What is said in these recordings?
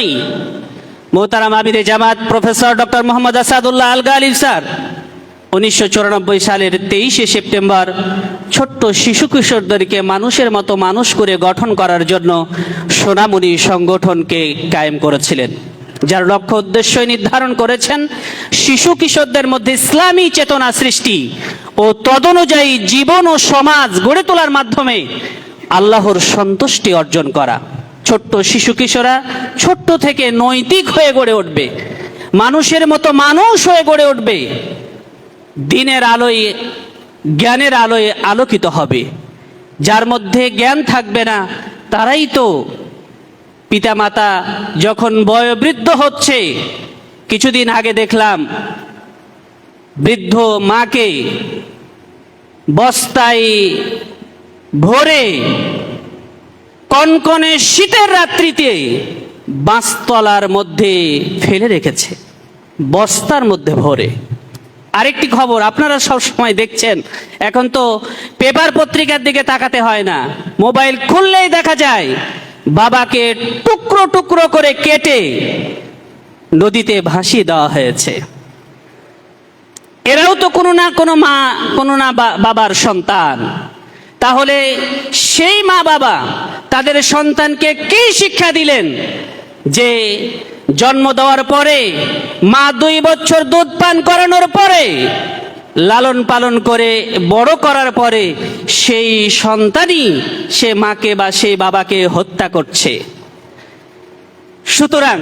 জন্যই মোহতারাম আবিদে জামাত প্রফেসর ডক্টর মোহাম্মদ আসাদুল্লাহ আলগা আলিফ স্যার, উনিশশো চুরানব্বই সালের তেইশে সেপ্টেম্বর ছোট্ট শিশু কিশোরদেরকে মানুষের মতো মানুষ করে গঠন করার জন্য সোনামণি সংগঠনকে কায়েম করেছিলেন। যার লক্ষ্য উদ্দেশ্যই নির্ধারণ করেছেন শিশু কিশোরদের মধ্যে ইসলামী চেতনা সৃষ্টি ও তদনুযায়ী জীবন ও সমাজ গড়ে তোলার মাধ্যমে আল্লাহর সন্তুষ্টি অর্জন করা। ছোট্ট শিশু কিশোরা ছোট্ট থেকে নৈতিক হয়ে গড়ে উঠবে। মানুষের মতো মানুষ হয়ে গড়ে উঠবে। দিনের আলোয়, জ্ঞানের আলোয় আলোকিত হবে। যার মধ্যে জ্ঞান থাকবে না, তারাই তো পিতামাতা যখন বয়োবৃদ্ধ হচ্ছে। কিছুদিন আগে দেখলাম, বৃদ্ধ মাকে বস্তায় ভরে কনকনে শীতের রাত্রিতে বাঁশতলার মধ্যে ফেলে রেখেছে, বস্তার মধ্যে ভরে। আরেকটি খবর, আপনারা সব সময় দেখছেন, এখন তো পেপার পত্রিকার দিকে তাকাতে হয় না। মোবাইল খুললেই দেখা যায়, বাবাকে টুকরো টুকরো করে কেটে নদীতে ভাসিয়ে দেওয়া হয়েছে। এরাও তো কোনো না কোনো মা, কোনো না বাবার সন্তান। তাহলে সেই মা বাবা তাদের সন্তানকে কি শিক্ষা দিলেন? যে জন্ম দেওয়ার পরে মা দুই বছর দুধ পান করানোর পরে, লালন পালন করে বড় করার পরে সেই সন্তানই সে মাকে বা সেই বাবাকে হত্যা করছে। সুতরাং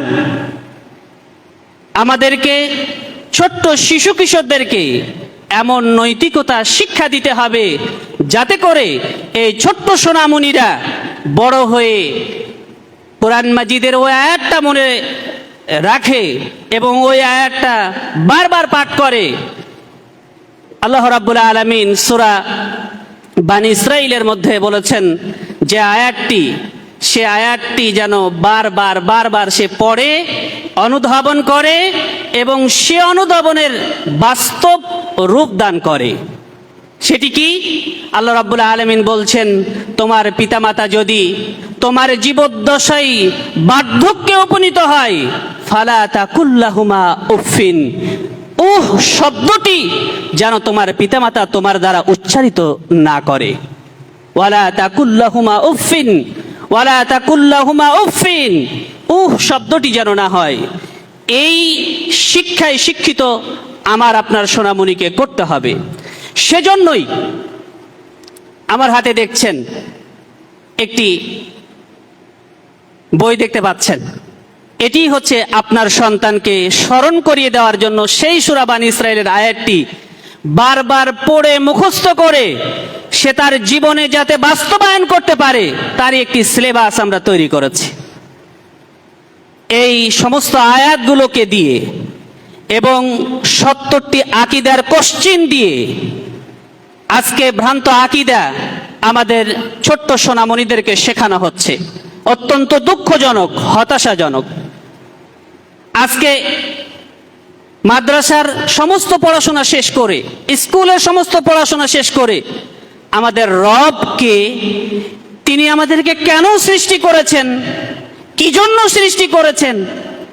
আমাদেরকে ছোট্ট শিশু কিশোরদেরকে এমন নৈতিকতা শিক্ষা দিতে হবে যাতে করে এই ছোট্ট সোনামণিরা বড় হয়ে কোরআন মাজিদের ওই আয়াতটা মনে রাখে এবং ওই আয়াতটা বারবার পাঠ করে। আল্লাহ রাব্বুল আলামিন সূরা বানি ইসরাইলের মধ্যে বলেছেন যে আয়াতটি, সে আয়াতটি যেন বারবার বারবার সে পড়ে, অনুধাবন করে এবং সে অনুধাবনের বাস্তব রূপ দান করে। সেটি কি? আল্লাহ রাব্বুল আলামিন বলছেন, তোমার পিতামাতা যদি তোমার জীবদ্দশায় বার্ধক্যে উপনীত হয়, ফালা তাকুল্লাহুমা উফিন উহ, শব্দটি যেন তোমার পিতামাতা তোমার দ্বারা উচ্চারিত না করে। ওয়ালা তাকুল্লাহুমা উফিন ওয়ালা তাকুল্লাহুমা উফিন উহ, শব্দটি যেন না হয়। এই শিক্ষায় শিক্ষিত আমার আপনার সোনামণিকে করতে হবে। সেজন্যই আমার হাতে দেখছেন একটি বই দেখতে পাচ্ছেন। এটি হচ্ছে আপনার সন্তানকে স্মরণ করিয়ে দেওয়ার জন্য সেই সুরাবান ইসরায়েলের আয়াতটি, বারবার পড়ে মুখস্থ করে সে তার জীবনে যাতে বাস্তবায়ন করতে পারে তার একটি সিলেবাস আমরা তৈরি করেছি। এই সমস্ত আয়াতগুলোকে দিয়ে এবং সত্তরটি আকিদার কোশ্চিন দিয়ে আজকে ভ্রান্ত আকিদা আমাদের ছোট্ট সোনামণিদেরকে শেখানো হচ্ছে। অত্যন্ত দুঃখজনক, হতাশাজনক। আজকে মাদ্রাসার সমস্ত পড়াশোনা শেষ করে, স্কুলের সমস্ত পড়াশোনা শেষ করে আমাদের রবকে তিনি আমাদেরকে কেন সৃষ্টি করেছেন? কি জন্য সৃষ্টি করেছেন?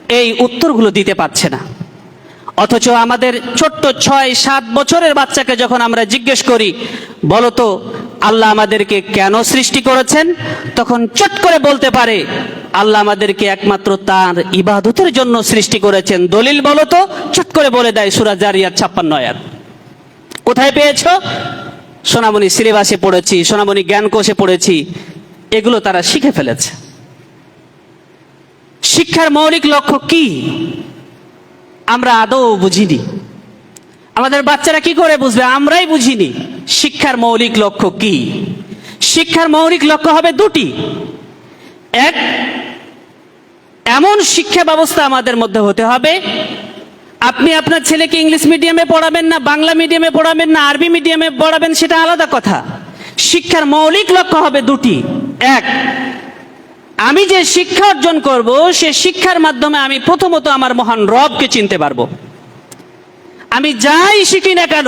এই উত্তরগুলো দিতে পারছে না। অথচ আমাদের ছোট্ট ছয়, সাত বছরের বাচ্চাকে যখন আমরা জিজ্ঞেস করি বলো তো আল্লাহ আমাদেরকে কেন সৃষ্টি করেছেন? তখন চট করে বলতে পারে, আল্লাহ আমাদেরকে একমাত্র তার ইবাদতের জন্য সৃষ্টি করেছেন। দলিল বলতো, চট করে বলে দেয় সুরাজ জারিয়ার ছাপ্পান্ন আয়াত। কোথায় পেয়েছ? সোনামণি সিলেবাসে পড়েছি, সোনামণি জ্ঞান কোষে পড়েছি। এগুলো তারা শিখে ফেলেছে। শিক্ষার মৌলিক লক্ষ্য কি? আমরা আদৌ বুঝিনি। আমাদের বাচ্চারা কি করে বুঝবে? আমরাই বুঝিনি। শিক্ষার মৌলিক লক্ষ্য কি? শিক্ষার মৌলিক লক্ষ্য হবে দুটি। এক, এমন শিক্ষা ব্যবস্থা আমাদের মধ্যে হতে হবে। আপনি আপনার ছেলেকে ইংলিশ মিডিয়ামে পড়াবেন না, বাংলা মিডিয়ামে পড়াবেন না, আরবি মিডিয়ামে পড়াবেন, সেটা আলাদা কথা। শিক্ষার মৌলিক লক্ষ্য হবে দুটি। এক আমি যে শিক্ষা অর্জন করব, সে শিক্ষার মাধ্যমে আমি প্রথমত আমার মহান রবকে চিনতে পারব। আমি যাই শিখি না কেন,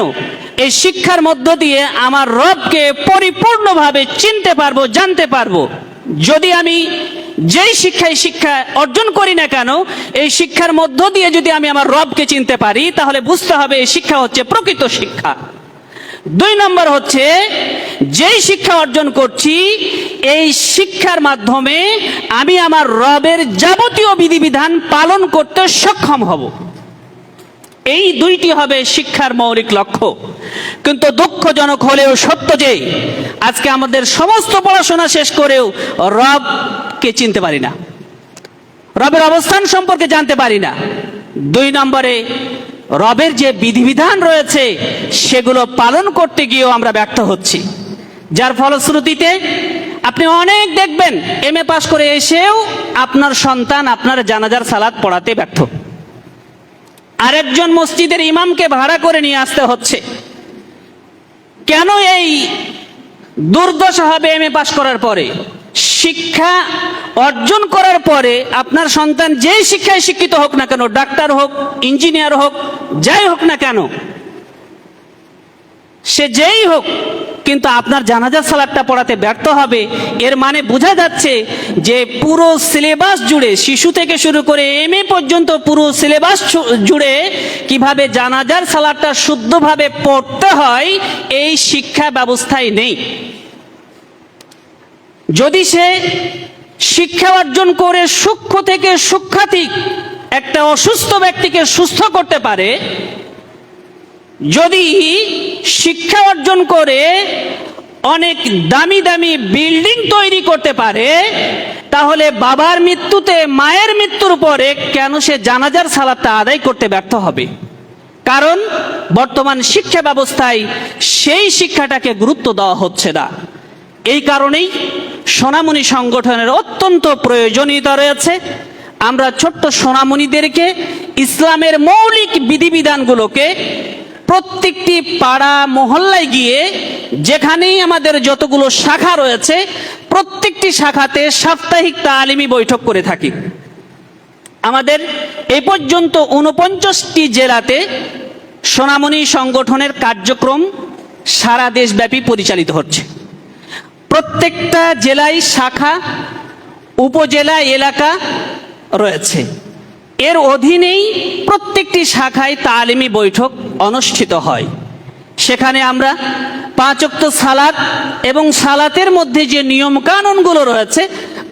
এই শিক্ষার মধ্য দিয়ে আমার রবকে পরিপূর্ণভাবে চিনতে পারব, জানতে পারব। যদি আমি যেই শিক্ষায় শিক্ষা অর্জন করি না কেন, এই শিক্ষার মধ্য দিয়ে যদি আমি আমার রবকে চিনতে পারি, তাহলে বুঝতে হবে এই শিক্ষা হচ্ছে প্রকৃত শিক্ষা। দুই নম্বর হচ্ছে, যেই শিক্ষা অর্জন করছি, এই শিক্ষার মাধ্যমে আমি আমার রবের যাবতীয় বিধিবিধান পালন করতে সক্ষম হব। এই দুইটি হবে শিক্ষার মৌলিক লক্ষ্য। কিন্তু দুঃখজনক হলেও সত্য যে, আজকে আমাদের সমস্ত পড়াশোনা শেষ করেও রবকে চিনতে পারি না। রবের অবস্থান সম্পর্কে জানতে পারি না। দুই নম্বরে রবের যে বিধিবিধান রয়েছে, সেগুলো পালন করতে গিয়েও আমরা ব্যর্থ হচ্ছি। যার ফলশ্রুতিতে আপনি অনেক দেখবেন এম এ পাশ করে এসেও আপনার সন্তান আপনার জানাজার সালাদ পড়াতে ব্যর্থ। আরেকজন মসজিদের ইমামকে ভাড়া করে নিয়ে আসতে হচ্ছে। কেন এই দুর্দশা হবে এম এ পাশ করার পরে? শিক্ষা অর্জন করার পরে আপনার সন্তান যেই শিক্ষায় শিক্ষিত হোক না কেন, ডাক্তার হোক, ইঞ্জিনিয়ার হোক, যাই হোক না কেন, সে যেই হোক, কিন্তু আপনার জানাজার সালাদটা পড়াতে ব্যর্থ হবে। এর মানে বোঝা যাচ্ছে যে পুরো সিলেবাস জুড়ে, শিশু থেকে শুরু করে এম এ পর্যন্ত পুরো সিলেবাস জুড়ে কীভাবে জানাজার সালাদটা শুদ্ধভাবে পড়তে হয়, এই শিক্ষা ব্যবস্থায় নেই। যদি সে শিক্ষা অর্জন করে সূক্ষ্ম থেকে সূক্ষাতিক একটা অসুস্থ ব্যক্তিকে সুস্থ করতে পারে, যদি শিক্ষা অর্জন করে অনেক দামি দামি বিল্ডিং তৈরি করতে পারে, তাহলে বাবার মৃত্যুতে, মায়ের মৃত্যুর পরে কেন সে জানাজার সালাদটা আদায় করতে ব্যর্থ হবে? কারণ বর্তমান শিক্ষা ব্যবস্থায় সেই শিক্ষাটাকে গুরুত্ব দেওয়া হচ্ছে না। এই কারণেই সোনামণি সংগঠনের অত্যন্ত প্রয়োজনীয়তা রয়েছে। আমরা ছোট্ট সোনামণিদেরকে ইসলামের মৌলিক বিধিবিধানগুলোকে প্রত্যেকটি পাড়া, মহল্লায় গিয়ে যেখানেই আমাদের যতগুলো শাখা রয়েছে, প্রত্যেকটি শাখাতে সাপ্তাহিক তালিমি বৈঠক করে থাকি। আমাদের এ পর্যন্ত উনপঞ্চাশটি জেলাতে সোনামণি সংগঠনের কার্যক্রম সারা দেশব্যাপী পরিচালিত হচ্ছে। প্রত্যেকটা জেলায় শাখা, উপজেলা, এলাকা রয়েছে। এর অধীনেই প্রত্যেকটি শাখায় তালিমি বৈঠক অনুষ্ঠিত হয়। সেখানে আমরা পাঁচক্ত সালাত এবং সালাতের মধ্যে যে নিয়ম কানুনগুলো রয়েছে,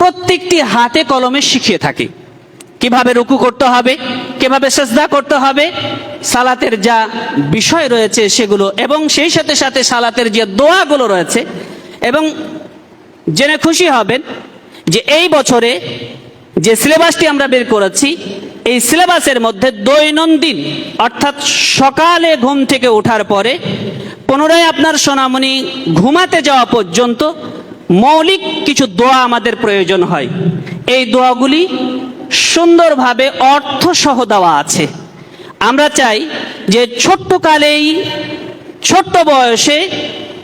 প্রত্যেকটি হাতে কলমে শিখিয়ে থাকি। কীভাবে রুকু করতে হবে, কীভাবে সেজদা করতে হবে, সালাতের যা বিষয় রয়েছে সেগুলো এবং সেই সাথে সাথে সালাতের যে দোয়াগুলো রয়েছে এবং জেনে খুশি হবেন যে এই বছরে যে সিলেবাসটি আমরা বের করেছি, এই সিলেবাসের মধ্যে দৈনন্দিন, অর্থাৎ সকালে ঘুম থেকে ওঠার পরে পুনরায় আপনার সোনামণি ঘুমাতে যাওয়া পর্যন্ত মৌলিক কিছু দোয়া আমাদের প্রয়োজন হয়। এই দোয়াগুলি সুন্দরভাবে অর্থসহ দেওয়া আছে। আমরা চাই যে ছোট্ট কালেই ছোট্ট বয়সে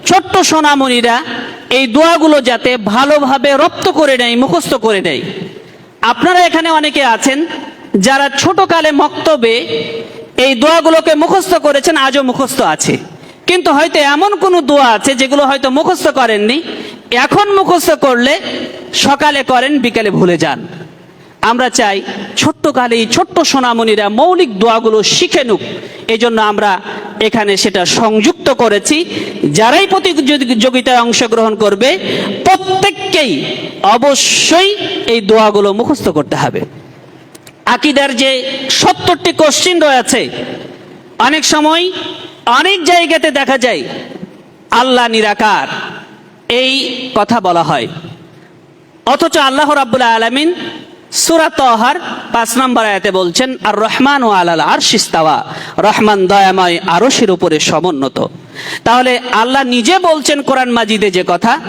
ছোট্ট সোনামণিরা এই দোয়াগুলো যাতে ভালোভাবে রপ্ত করে নেয়, মুখস্থ করে নেয়। আপনারা এখানে অনেকে আছেন যারা ছোটকালে মক্তবে এই দোয়াগুলোকে মুখস্থ করেছেন, আজও মুখস্থ আছে। কিন্তু হয়তো এমন কোনো দোয়া আছে যেগুলো হয়তো মুখস্থ করেননি। এখন মুখস্থ করলে সকালে করেন, বিকেলে ভুলে যান। আমরা চাই ছোট্ট কালেই ছোট্ট সোনামণিরা মৌলিক দোয়াগুলো শিখে নুক। এই জন্য আমরা এখানে সেটা সংযুক্ত করেছি। যারাই প্রতিযোগিতায় অংশগ্রহণ করবে, প্রত্যেককেই অবশ্যই এই দোয়াগুলো মুখস্থ করতে হবে। আকিদার যে সত্তরটি কোশ্চিন রয়েছে, অনেক সময় অনেক জায়গাতে দেখা যায়, আল্লাহ নিরাকার, এই কথা বলা হয়। অথচ আল্লাহ রাব্বুল আলমিন সুরাত তহার পাঁচ নম্বর আয়াতে বলছেন আর রহমান ও আলাল আর শিস্তাওয়া রহমান দয়াময় আরশের উপরে সমুন্নত। তাহলে আল্লাহ নিজে বলছেন কোরআন মাজিদে যে কথা,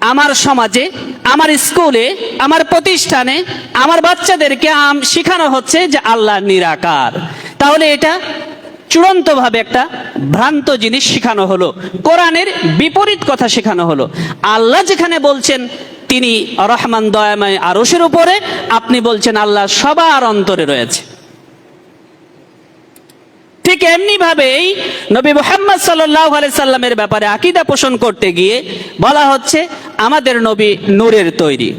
আমার সমাজে, আমার স্কুলে, আমার প্রতিষ্ঠানে, আমার বাচ্চাদেরকে শেখানো হচ্ছে যে আল্লাহ নিরাকার। তাহলে এটা চূড়ান্তভাবে একটা ভ্রান্ত জিনিস শেখানো হলো। কোরআনের বিপরীত কথা শেখানো হলো। আল্লাহ যেখানে বলছেন তিনি রহমান দয়াময় আরসের উপরে, আপনি বলছেন আল্লাহ সবার অন্তরে রয়েছে। ঠিক এমনি ভাবেই নবী মোহাম্মদ সাল্লামের ব্যাপারে আকিদা পোষণ করতে গিয়ে বলা হচ্ছে, আমাদের নবী নূরের তৈরি।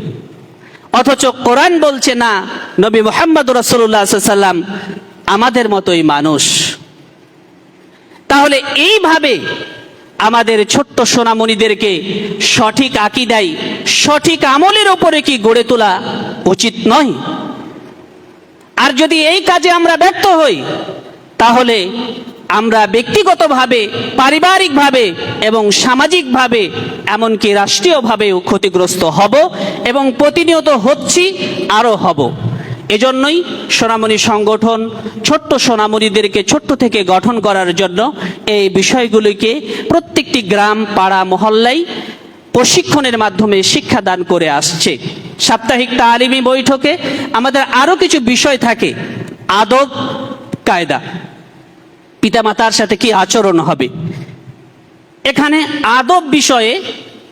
অথচ কোরআন বলছে, না, নবী মোহাম্মদ রসুল্লাহ আমাদের মতোই মানুষ। তাহলে এইভাবে আমাদের ছোট্ট সোনামণিদেরকে সঠিক আকিদাই সঠিক আমলের ওপরে কি গড়ে তোলা উচিত নয়? আর যদি এই কাজে আমরা ব্যর্থ হই, তাহলে আমরা ব্যক্তিগতভাবে, পারিবারিকভাবে এবং সামাজিকভাবে, এমনকি রাষ্ট্রীয়ভাবেও ক্ষতিগ্রস্ত হব এবং প্রতিনিয়ত হচ্ছি, আরও হব। এজন্যই সোনামণি সংগঠন, ছোট্ট সোনামণিদেরকে ছোট্ট থেকে গঠন করার জন্য এই বিষয়গুলিকে প্রত্যেকটি গ্রাম, পাড়া মহল্লায় প্রশিক্ষণের মাধ্যমে শিক্ষাদান করে আসছে। সাপ্তাহিক তালিমি বৈঠকে আমাদের আরও কিছু বিষয় থাকে। আদব, কায়দা। পিতামাতার সাথে কি আচরণ হবে? এখানে আদব বিষয়ে,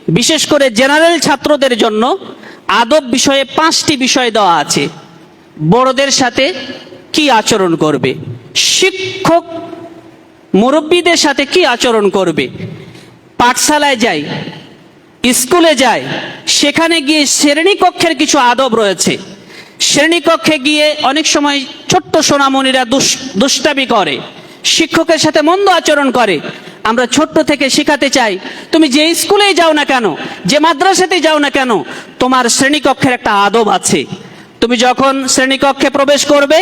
বিশেষ করে জেনারেল ছাত্রদের জন্য আদব বিষয়ে পাঁচটি বিষয় দেওয়া আছে। বড়দের সাথে কি আচরণ করবে? শিক্ষক মুরব্বীদের সাথে কি আচরণ করবে? পাঠশালায় যাই, স্কুলে যায় সেখানে গিয়ে শ্রেণীকক্ষের কিছু আদব রয়েছে। শ্রেণীকক্ষে গিয়ে অনেক সময় ছোট্ট সোনামণিরা দুষ, দুষ্টামি করে, শিক্ষকের সাথে মন্দ আচরণ করে। আমরা ছোট্ট থেকে শেখাতে চাই, তুমি যে স্কুলেই যাও না কেন, যে মাদ্রাসাতেই যাও না কেন, তোমার শ্রেণীকক্ষের একটা আদব আছে। তুমি যখন শ্রেণীকক্ষে প্রবেশ করবে,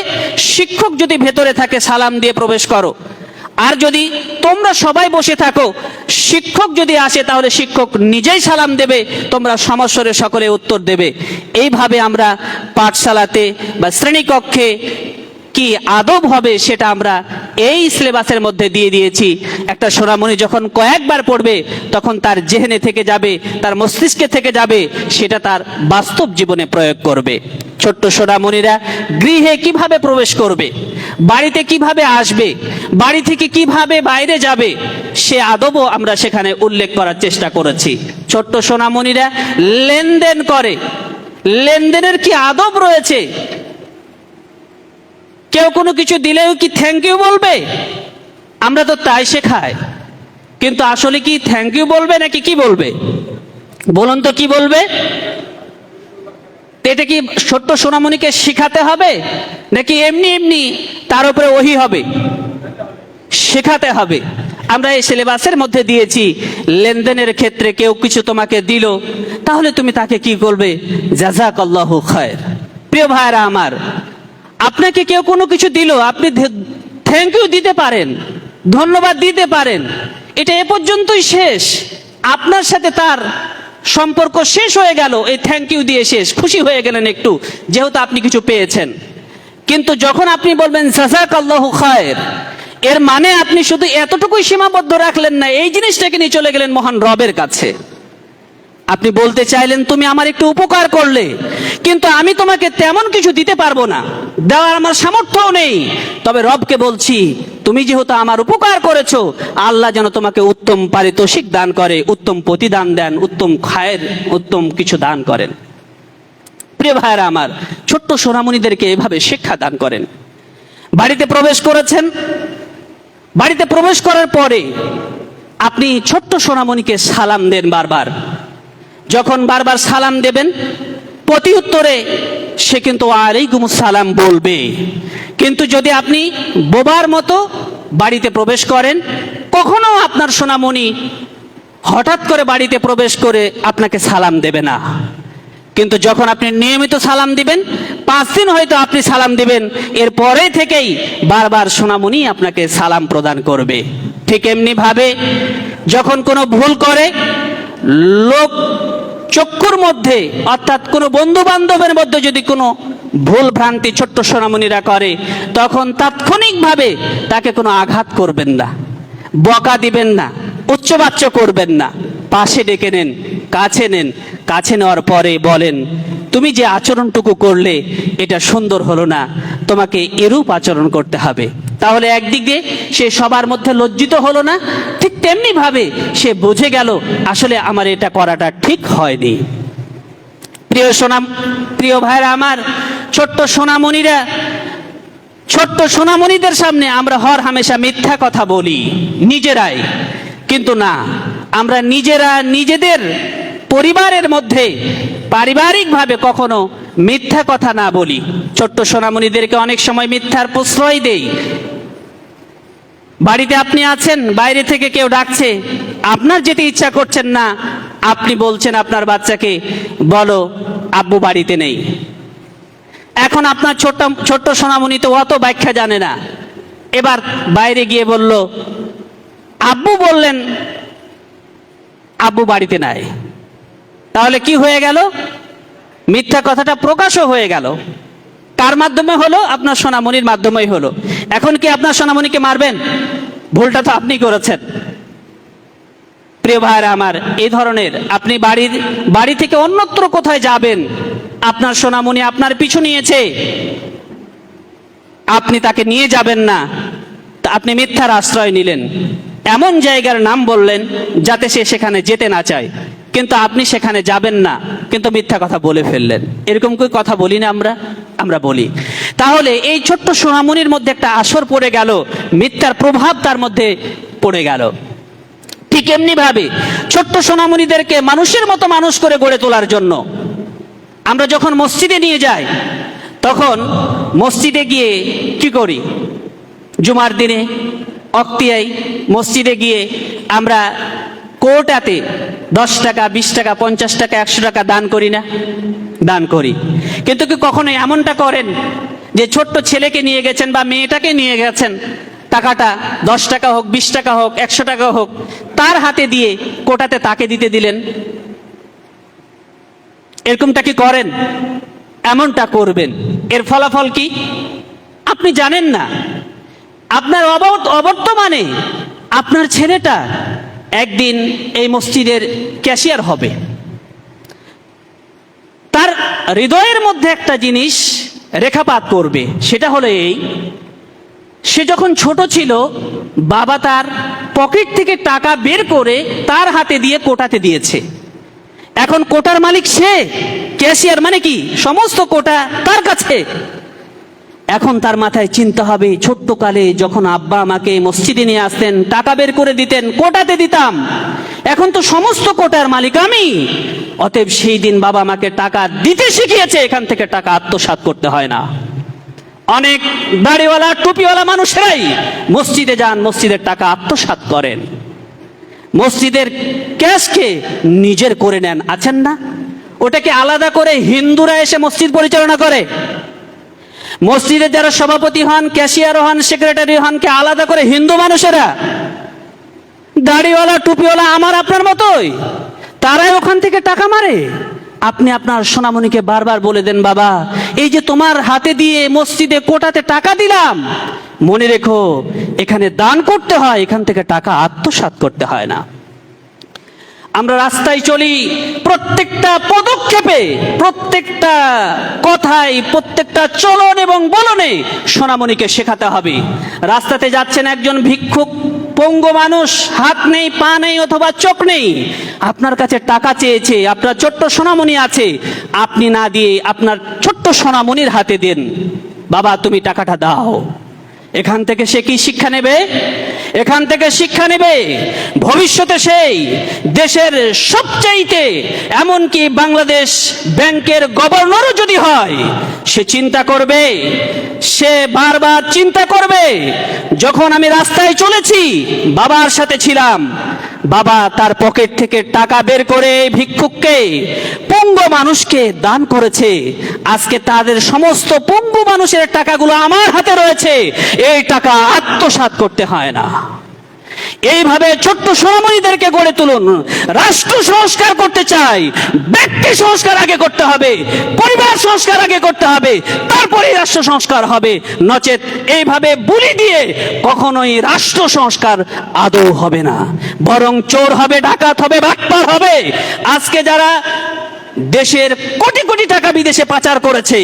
শিক্ষক যদি ভেতরে থাকে, সালাম দিয়ে প্রবেশ করো। আর যদি তোমরা সবাই বসে থাকো, শিক্ষক যদি আসে, তাহলে শিক্ষক নিজেই সালাম দেবে, তোমরা সমস্বরে সকলে উত্তর দেবে। এইভাবে আমরা পাঠশালাতে বা শ্রেণীকক্ষে কি আদব হবে, সেটা আমরা এই সিলেবাসের মধ্যে দিয়ে দিয়েছি। একটা সোনামণি যখন কয়েকবার পড়বে, তখন তার জেহেনে থেকে যাবে, তার মস্তিষ্কে থেকে যাবে, সেটা তার বাস্তব জীবনে প্রয়োগ করবে। ছোট্ট সোনামণিরা গৃহে কীভাবে প্রবেশ করবে? বাড়িতে কীভাবে আসবে? বাড়ি থেকে কীভাবে বাইরে যাবে? সে আদবও আমরা সেখানে উল্লেখ করার চেষ্টা করেছি। ছোট্ট সোনামণিরা লেনদেন করে। লেনদেনের কি আদব রয়েছে? কেউ কোনো কিছু দিলেও কি থ্যাংক ইউ বলবে? আমরা তো তাই শেখাই। কিন্তু আসলে কি থ্যাংক ইউ বলবে নাকি কি বলবে? বলুন তো কি বলবে? এটা কি ছোট্ট সোনামণিকে শিখাতে হবে? নাকি এমনি এমনি তার উপরে ওহি হবে? শেখাতে হবে। আমরা এই সিলেবাসের মধ্যে দিয়েছি, লেনদেনের ক্ষেত্রে কেউ কিছু তোমাকে দিল, তাহলে তুমি তাকে কি করবে? জাজাক আল্লাহ খায়ের। প্রিয় ভাইরা আমার আপনাকে কেউ কোনো কিছু দিল, আপনি থ্যাংক ইউ দিতে পারেন, ধন্যবাদ দিতে পারেন। এটা এ পর্যন্তই শেষ। আপনার সাথে তার সম্পর্ক শেষ হয়ে গেল, এই থ্যাংক ইউ দিয়ে শেষ। খুশি হয়ে গেলেন একটু, যেহেতু আপনি কিছু পেয়েছেন। কিন্তু যখন আপনি বলবেন জাজাক আল্লাহ খায়ের এর মানে আপনি শুধু এতটুকুই সীমাবদ্ধ রাখলেন না, এই জিনিসটাকে নিয়ে চলে গেলেন মহান রবের কাছে। আপনি বলতে চাইলেন, তুমি আমার একটু উপকার করলে, কিন্তু আমি তোমাকে তেমন কিছু দিতে পারব না। দেওয়ার আমার সামর্থ্যও নেই। তবে রবকে বলছি, তুমি যেহেতু আমার উপকার করেছ, আল্লাহ যেন তোমাকে উত্তম পারিতোষিক দান করে, উত্তম প্রতিদান দেন, উত্তম খায়ের, উত্তম কিছু দান করেন। প্রিয় ভাইরা আমার, ছোট্ট সোনামণিদেরকে এভাবে শিক্ষা দান করেন। বাড়িতে প্রবেশ করেছেন। বাড়িতে প্রবেশ করার পরে আপনি ছোট্ট সোনামণিকে সালাম দেন বারবার। যখন বারবার সালাম দেবেন, প্রতি উত্তরে সে কিন্তু আলাইকুম সালাম বলবে। কিন্তু যদি আপনি বোবার মতো বাড়িতে প্রবেশ করেন, কখনো আপনার সোনামণি হঠাৎ করে বাড়িতে প্রবেশ করে আপনাকে সালাম দেবে না। কিন্তু যখন আপনি নিয়মিত সালাম দিবেন, পাঁচ দিন হয়তো আপনি সালাম দিবেন, এর পরে থেকেই বারবার সোনামণি আপনাকে সালাম প্রদান করবে। ঠিক এমনি ভাবে যখন কোনো ভুল করে, লোক চক্ষুর মধ্যে, অর্থাৎ কোনো বন্ধু বান্ধবের মধ্যে যদি কোনো ভুল ভ্রান্তি ছোট্ট সোনামণিরা করে, তখন তাৎক্ষণিকভাবে তাকে কোনো আঘাত করবেন না, বকা দিবেন না, উচ্চবাচ্য করবেন না। পাশে ডেকে নেন, কাছে নেন, কাছে নেওয়ার পরে বলেন তুমি যে আচরণটুকু করলে, এটা সুন্দর হলো না। তোমাকে এরূপ আচরণ করতে হবে। তাহলে একদিক দিয়ে সে সবার মধ্যে লজ্জিত হলো না, ঠিক তেমনি ভাবে সে বুঝে গেল, আসলে আমার এটা করাটা ঠিক হয়নি। প্রিয় সোনাম, প্রিয় ভাইরা আমার, ছোট্ট সোনামণিরা, ছোট্ট সোনামণিদের সামনে আমরা হর হামেশা মিথ্যা কথা বলি, নিজেরাই। কিন্তু না, আমরা নিজেরা নিজেদের পরিবারের মধ্যে পারিবারিকভাবে কখনো মিথ্যা কথা না বলি। ছোট্ট সোনামণিদেরকে অনেক সময় মিথ্যার প্রশ্রয় দেই। বাড়িতে আপনি আছেন, বাইরে থেকে কেউ ডাকছে, আপনার যেতে ইচ্ছা করছেন না, আপনি বলছেন আপনার বাচ্চাকে, বলো, আব্বু বাড়িতে নেই। এখন আপনার ছোট্ট ছোট্ট সোনামণি তো অত ব্যাখ্যা জানে না। এবার বাইরে গিয়ে বলল, আব্বু বললেন, আব্বু বাড়িতে নাই। তাহলে কি হয়ে গেল? মিথ্যা কথাটা প্রকাশও হয়ে গেল। কার মাধ্যমে হলো? আপনার সোনামণির মাধ্যমেই হলো। এখন কি আপনার সোনামণিকে মারবেন? ভুলটা তো আপনি করেছেন। প্রিয় ভাইরা আমার, এই ধরনের আপনি বাড়ির, বাড়ি থেকে অন্যত্র কোথায় যাবেন? আপনার সোনামণি আপনার পিছু নিয়েছে। আপনি তাকে নিয়ে যাবেন না। আপনি মিথ্যার আশ্রয় নিলেন। এমন জায়গার নাম বললেন যাতে সে সেখানে যেতে না চায়। কিন্তু আপনি সেখানে যাবেন না। কিন্তু মিথ্যা কথা বলে ফেললেন। এরকম কি কথা বলি না আমরা আমরা বলি। তাহলে এই ছোট্ট সোনামণির মধ্যে একটা আসর পড়ে গেল, মিথ্যার প্রভাব তার মধ্যে পড়ে গেল। ঠিক এমনি ভাবে ছোট্ট সোনামণিদেরকে মানুষের মতো মানুষ করে গড়ে তোলার জন্য আমরা যখন মসজিদে নিয়ে যাই, তখন মসজিদে গিয়ে কি করি? জুমার দিনে অক্তিয়াই মসজিদে গিয়ে আমরা কোটাতে দশ টাকা, বিশ টাকা, পঞ্চাশ টাকা, একশো টাকা দান করি না। দান করি। কিন্তু কি কখনো এমনটা করেন যে ছোট্ট ছেলেকে নিয়ে গেছেন বা মেয়েটাকে নিয়ে গেছেন? টাকাটা দশ টাকা হোক, বিশ টাকা হোক, একশো টাকা হোক, তার হাতে দিয়ে কোটাতে তাকে দিতে দিলেন? এরকমটা কি করেন? এমনটা করবেন। এর ফলাফল কি? আপনি জানেন না। আপনার অবর্ত- অবর্তমানে আপনার ছেলেটা একদিন এই মসজিদের ক্যাশিয়ার হবে। তার হৃদয়ের মধ্যে একটা জিনিস রেখাপাত করবে, সেটা হলো এই, সে যখন ছোট ছিল, বাবা তার পকেট থেকে টাকা বের করে তার হাতে দিয়ে কোটাতে দিয়েছে। এখন কোটার মালিক সে, ক্যাশিয়ার মানে কি? সমস্ত কোটা তার কাছে? এখন তার মাথায় চিন্তা হবে ছোট্ট কালে যখন আব্বা আমাকে মসজিদে নিয়ে আসতেন, টাকা বের করে দিতেন, কোটাতে দিতাম। এখন তো সমস্ত কোটার মালিক আমি। অতএব সেই দিন বাবা আমাকে টাকা দিতে শিখিয়েছে, এখান থেকে টাকা আত্মসাৎ করতে হয় না। অনেক দাড়িওয়ালা টুপিওয়ালা মানুষেরাই মসজিদে যান, মসজিদের টাকা আত্মসাৎ করেন। মসজিদের ক্যাশকে নিজের করে নেন, আছেন না? ওটাকে আলাদা করে হিন্দুরা এসে মসজিদ পরিচালনা করে। মসজিদের যারা সভাপতি হন ক্যাশিয়ার হন, সেক্রেটারি হন, কে আলাদা করে হিন্দু মানুষেরা? দাড়িওয়ালা, টুপিওয়ালা আমার আপনার মতোই। তারাই ওখান থেকে টাকা মারে। আপনি আপনার সোনামণিকে বারবার বলে দেন, বাবা, এই যে তোমার হাতে দিয়ে মসজিদে কোটাতে টাকা দিলাম, মনে রেখো, এখানে দান করতে হয়, এখান থেকে টাকা আত্মসাৎ করতে হয় না। আমরা রাস্তায় চলি, প্রত্যেকটা পদক্ষেপে, প্রত্যেকটা কথায়, প্রত্যেকটা চলন এবং বলনে সোনামণিকে শেখাতে হবে। রাস্তাতে যাচ্ছেন একজন ভিক্ষুক, পঙ্গু মানুষ, হাত নেই, পা নেই অথবা চোখ নেই। আপনার কাছে টাকা চেয়েছে, আপনার ছোট্ট সোনামণি আছে, আপনি না দিয়ে আপনার ছোট্ট সোনামণির হাতে দেন। বাবা, তুমি টাকাটা দাও। এখান থেকে সে কি শিক্ষা নেবে? এখান থেকে শিক্ষা নেবে। ভবিষ্যতে সেই দেশের সবচাইতে এমনকি বাংলাদেশ ব্যাংকের গভর্নরও যদি হয়, সে চিন্তা করবে, সে বারবার চিন্তা করবে, যখন আমি রাস্তায় চলেছি, বাবার সাথে ছিলাম বাবা তার পকেট থেকে টাকা বের করে ভিক্ষুককে পঙ্গু মানুষকে দান করেছে। আজকে তাদের সমস্ত পঙ্গু মানুষের টাকাগুলো আমার হাতে রয়েছে। এই টাকা আত্মসাৎ করতে হয় না। এইভাবে ছোট্ট সোনামণিদেরকে গড়ে তুলুন। রাষ্ট্র সংস্কার করতে চাই, ব্যক্তি সংস্কার আগে করতে হবে, পরিবার সংস্কার আগে করতে হবে তারপরে রাষ্ট্র সংস্কার হবে। নচেত এইভাবে বুলি দিয়ে কখনোই রাষ্ট্র সংস্কার আদৌ হবে না। বরং চোর হবে, ডাকাত হবে, বাটপার হবে। আজকে যারা দেশের কোটি টাকা বিদেশে পাচার করেছে।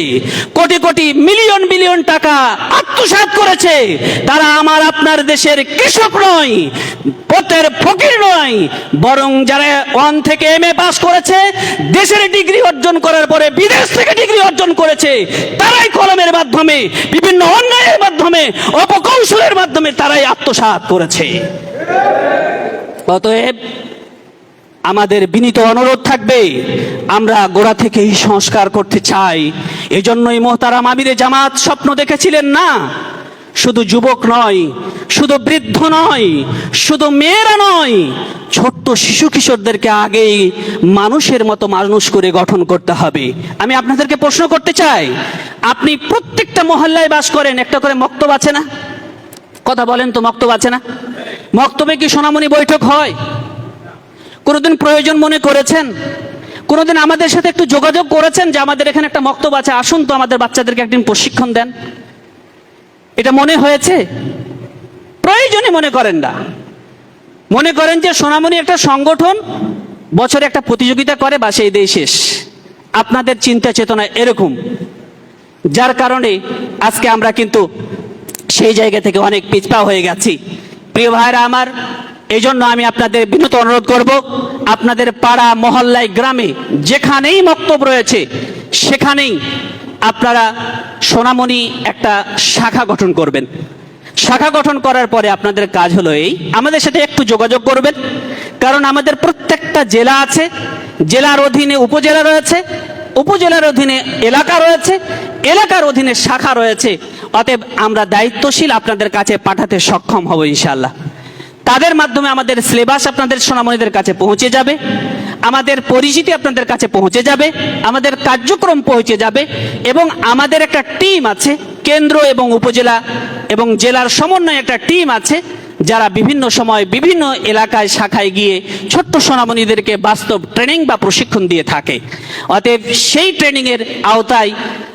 কোটি কোটি মিলিয়ন মিলিয়ন টাকা আত্মসাৎ করেছে। তারা আমার আপনার দেশের কৃষক নয়, পথের ফকির নয়, বরং যারা ওয়ান থেকে এম এ পাস করেছে, দেশের ডিগ্রি অর্জন করার পরে বিদেশ থেকে ডিগ্রি অর্জন করেছে, তারাই কলমের মাধ্যমে, বিভিন্ন অন্যায়ের মাধ্যমে, অপকৌশলের মাধ্যমে তারাই আত্মসাৎ করেছে। অতএব আমাদের বিনীত অনুরোধ থাকবে, আমরা গোড়া থেকেই সংস্কার করতে চাই। এজন্যই মোহতারাম আমিরে জামাত স্বপ্ন দেখেছিলেন না, শুধু যুবক নয়, শুধু বৃদ্ধ নয়, শুধু মেয়েরা নয়, ছোট্ট শিশু কিশোরদেরকে আগেই মানুষের মতো মানুষ করে গঠন করতে হবে। আমি আপনাদেরকে প্রশ্ন করতে চাই, আপনি প্রত্যেকটা মহল্লায় বাস করেন, একটা করে মক্তব আছে না? কথা বলেন তো, মক্তব আছে না? মক্তবে কি সোনামণি বৈঠক হয়? কোনোদিন প্রয়োজন মনে করেছেন? কোনোদিন আমাদের সাথে একটু যোগাযোগ করেছেন যে আমাদের এখানে একটা মক্তব আছে? আসুন তো আমাদের বাচ্চাদেরকে একদিন প্রশিক্ষণ দেন। এটা মনে হয়েছে? প্রয়োজনে মনে করেন না। মনে করেন যে সোনামণি একটা সংগঠন, বছরে একটা প্রতিযোগিতা করে বা সেই দেশ শেষ। আপনাদের চিন্তা চেতনা এরকম। যার কারণে আজকে আমরা কিন্তু সেই জায়গা থেকে অনেক পিছপা হয়ে গেছি। প্রিয় ভাইরা আমার এই জন্য আমি আপনাদের বিনত অনুরোধ করব, আপনাদের পাড়া, মহল্লায়, গ্রামে যেখানেই মক্তব রয়েছে, সেখানেই আপনারা সোনামণি একটা শাখা গঠন করবেন। শাখা গঠন করার পরে আপনাদের কাজ হলো এই, আমাদের সাথে একটু যোগাযোগ করবেন, কারণ আমাদের প্রত্যেকটা জেলা আছে, জেলার অধীনে উপজেলা রয়েছে, উপজেলার অধীনে এলাকা রয়েছে, এলাকার অধীনে শাখা রয়েছে, অতএব আমরা দায়িত্বশীল আপনাদের কাছে পাঠাতে সক্ষম হব ইনশাল্লাহ তাদের মাধ্যমে আমাদের সিলেবাস আপনাদের সোনামণিদের কাছে পৌঁছে যাবে, আমাদের পরিচিতি আপনাদের কাছে পৌঁছে যাবে, আমাদের কার্যক্রম পৌঁছে যাবে এবং আমাদের একটা টিম আছে, কেন্দ্র এবং উপজেলা এবং জেলার সমন্বয়ে একটা টিম আছে যারা বিভিন্ন সময় বিভিন্ন এলাকায় শাখায় গিয়ে ছোট্ট সোনামণিদেরকে বাস্তব ট্রেনিং বা প্রশিক্ষণ দিয়ে থাকে। অতএব সেই ট্রেনিংয়ের আওতায়,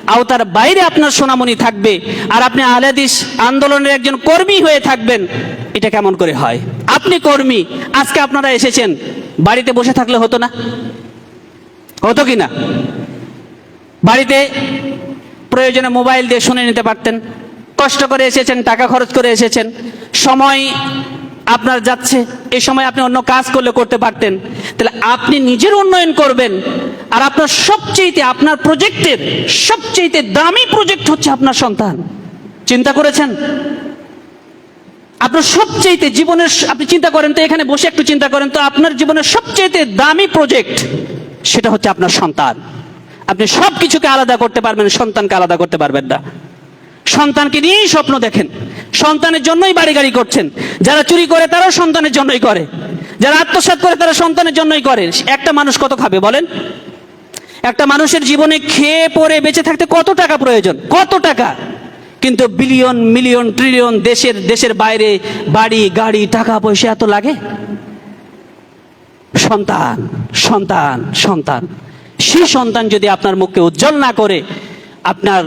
আওতার বাইরে আপনার সোনামণি থাকবে আর আপনি আহলাদিস আন্দোলনের একজন কর্মী হয়ে থাকবেন, এটা কেমন করে হয়? আপনি কর্মী, আজকে আপনারা এসেছেন, বাড়িতে বসে থাকলে হতো না? হতো কি না? বাড়িতে প্রয়োজনে মোবাইল দিয়ে শুনে নিতে পারতেন। কষ্ট করে এসেছেন, টাকা খরচ করে এসেছেন। সময় আপনার যাচ্ছে, এই সময় আপনি অন্য কাজ করলে করতে পারতেন। তাহলে আপনি নিজের উন্নয়ন করবেন। আর আপনার সবচেয়েতে আপনার প্রজেক্টের সবচেয়েতে দামি প্রজেক্ট হচ্ছে আপনার সন্তান। চিন্তা করেছেন? আপনার সবচেয়েতে জীবনের আপনি চিন্তা করেন তো, এখানে বসে একটু চিন্তা করেন তো, আপনার জীবনের সবচেয়েতে দামি প্রজেক্ট সেটা হচ্ছে আপনার সন্তান। আপনি সব কিছুকে আলাদা করতে পারবেন, সন্তানকে আলাদা করতে পারবেন না। সন্তানকে নিয়েই স্বপ্ন দেখেন। সন্তানের জন্যই বাড়ি গাড়ি করছেন। যারা চুরি করে তারাও সন্তানের জন্যই করে। যারা আত্মসাৎ করে তারা সন্তানের জন্যই করে। একটা মানুষ কত খাবে বলেন? একটা মানুষের জীবনে খেয়ে পরে বেঁচে থাকতে কত টাকা প্রয়োজন? কত টাকা? কিন্তু বিলিয়ন, মিলিয়ন, ট্রিলিয়ন দেশের দেশের বাইরে বাড়ি, গাড়ি, টাকা, পয়সা এত লাগে? সন্তান সন্তান সন্তান। সেই সন্তান যদি আপনার মুখকে উজ্জ্বল না করে, আপনার